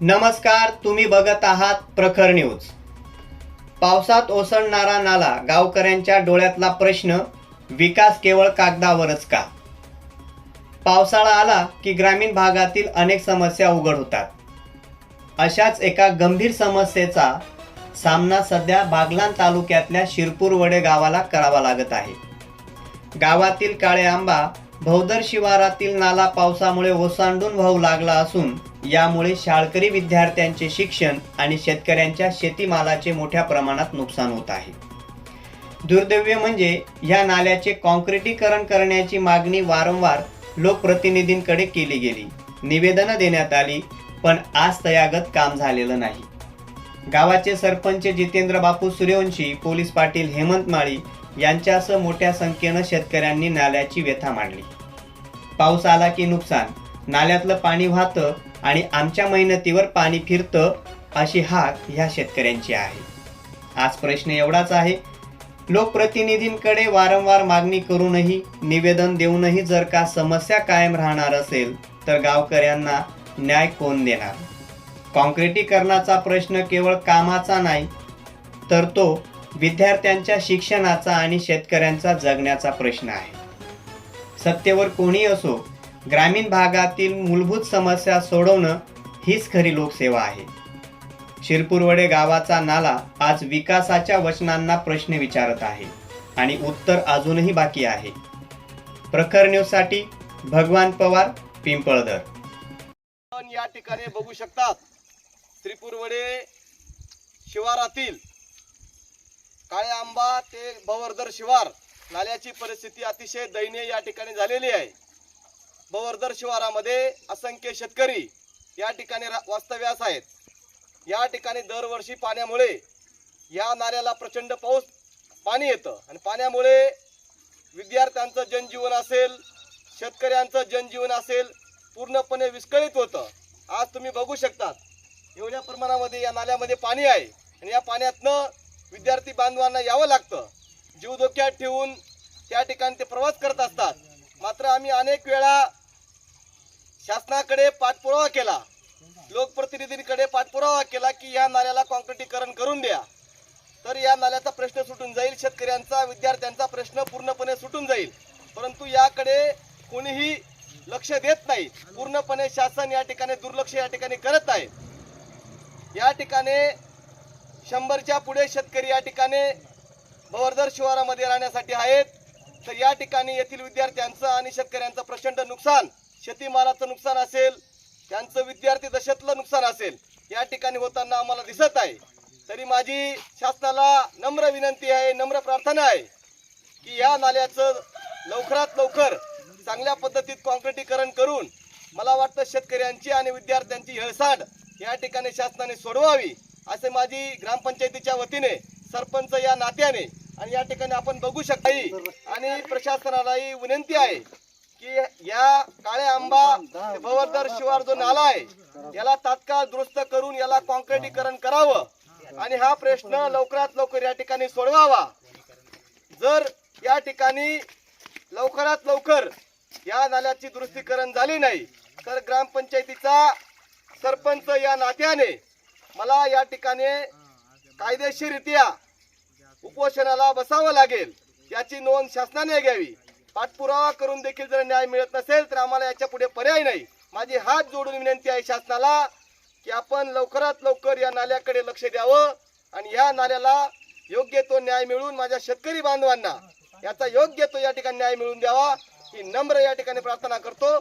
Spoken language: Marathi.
नमस्कार तुम्ही बघत आहात प्रखर न्यूज. पावसात ओसळणारा नाला गावकऱ्यांच्या डोळ्यातला प्रश्न विकास केवळ कागदावरच का? पावसाळा आला की ग्रामीण भागातील अनेक समस्या उघड होतात. अशाच एका गंभीर समस्येचा सामना सध्या बागलान तालुक्यातल्या शिरपूर वडे गावाला करावा लागत आहे. गावातील काळे आंबा भौदर शिवारातील नाला पावसामुळे ओसांडून वाहू लागला असून यामुळे शाळकरी विद्यार्थ्यांचे शिक्षण आणि शेतकऱ्यांच्या शेतीमालाचे मोठ्या प्रमाणात नुकसान होत आहे. दुर्दैव्य म्हणजे या नाल्याचे कॉन्क्रिटीकरण करण्याची मागणी वारंवार लोकप्रतिनिधींकडे केली गेली. निवेदनं देण्यात आली पण आज तयागत काम झालेलं नाही. गावाचे सरपंच जितेंद्र बापू सूर्यवंशी पोलीस पाटील हेमंत माळी यांच्यासह मोठ्या संख्येनं शेतकऱ्यांनी नाल्याची व्यथा मांडली. पाऊस आला की नुकसान नाल्यातलं पाणी वाहतं आणि आमच्या मेहनतीवर पाणी फिरतं अशी हाक ह्या शेतकऱ्यांची आहे. आज प्रश्न एवढाच आहे लोकप्रतिनिधींकडे वारंवार मागणी करूनही निवेदन देऊनही जर का समस्या कायम राहणार असेल तर गावकऱ्यांना न्याय कोण देणार? काँक्रिटीकरणाचा प्रश्न केवळ कामाचा नाही तर तो विद्यार्थ्यांच्या शिक्षणाचा आणि शेतकऱ्यांचा जगण्याचा प्रश्न आहे. सत्तेवर कोणी असो ग्रामीण भागातील मूलभूत समस्या सोडवणं हीच खरी लोकसेवा आहे. शिरपूरवडे गावाचा नाला आज विकासाच्या वचनांना प्रश्न विचारत आहे आणि उत्तर अजूनही बाकी आहे. प्रखर न्यूजसाठी भगवान पवार पिंपळदर या ठिकाणी बघू शकतात त्रिपुरवडे शिवारातील काळे आंबा ते भवर्धर शिवार नाल्याची परिस्थिती अतिशय दयनीय या ठिकाणी झालेली आहे. भवर्धर शिवारामध्ये असंख्य शेतकरी या ठिकाणी रा- वास्तव्यास आहेत. या ठिकाणी दरवर्षी पाण्यामुळे या नाल्याला प्रचंड पाऊस पाणी येतं. आणि पाण्यामुळे विद्यार्थ्यांचं जनजीवन असेल शेतकऱ्यांचं जनजीवन असेल पूर्णपणे विस्कळीत होतं. आज तुम्ही बघू शकतात एवढ्या प्रमाणामध्ये या नाल्यामध्ये पाणी आहे. आणि या पाण्यातनं विद्यार्थी बांधवांना यावं लागतं. जीव धोक्यात ठेवून त्या ठिकाणी ते प्रवास करत असतात. मात्र आम्ही अनेक वेळा शासनाकडे पाठपुरावा केला. लोकप्रतिनिधींकडे पाठपुरावा केला की या नाल्याला कॉन्क्रिटीकरण करून द्या. तर या नाल्याचा प्रश्न सुटून जाईल. शेतकऱ्यांचा विद्यार्थ्यांचा प्रश्न पूर्णपणे सुटून जाईल. परंतु याकडे कोणीही लक्ष देत नाही. पूर्णपणे शासन या ठिकाणी दुर्लक्ष या ठिकाणी करत आहे. या ठिकाणी शंभरच्या पुढे शेतकरी या ठिकाणी भवर्धर शिवारामध्ये राहण्यासाठी आहेत. तर या ठिकाणी येथील विद्यार्थ्यांचं आणि शेतकऱ्यांचं प्रचंड नुकसान शेतीमालाचं नुकसान असेल त्यांचं विद्यार्थी दशेतलं नुकसान असेल या ठिकाणी होताना आम्हाला दिसत आहे. तरी माझी शासनाला नम्र विनंती आहे नम्र प्रार्थना आहे की या नाल्याचं लवकरात लवकर चांगल्या पद्धतीत कॉन्क्रिटीकरण करून मला वाटतं शेतकऱ्यांची आणि विद्यार्थ्यांची हेळसांड या ठिकाणी शासनाने सोडवावी. असे माझी ग्रामपंचायतीच्या वतीने सरपंच या नात्याने आणि या ठिकाणी आपण बघू शकता आणि प्रशासनालाही विनंती आहे की या काळ्या आंबा भवरदर शिवार जो नाला आहे याला तात्काळ दुरुस्त करून याला कॉन्क्रिटीकरण करावं आणि हा प्रश्न लवकरात लवकर या ठिकाणी सोडवावा. जर या ठिकाणी लवकरात लवकर या नाल्याची दुरुस्तीकरण झाली नाही तर ग्रामपंचायतीचा सरपंच या नात्याने मला या ठिकाणी कायदेशीररित्या उपोषणाला बसावं लागेल याची नोंद शासनाने घ्यावी. पाठपुरावा करून देखील जर न्याय मिळत नसेल तर आम्हाला याच्यापुढे पर्याय नाही. माझी हात जोडून विनंती आहे शासनाला की आपण लवकरात लवकर या नाल्याकडे लक्ष द्यावं आणि या नाल्याला योग्य तो न्याय मिळून माझ्या शेतकरी बांधवांना याचा योग्य तो या ठिकाणी न्याय मिळून द्यावा. ही नम्र या ठिकाणी प्रार्थना करतो.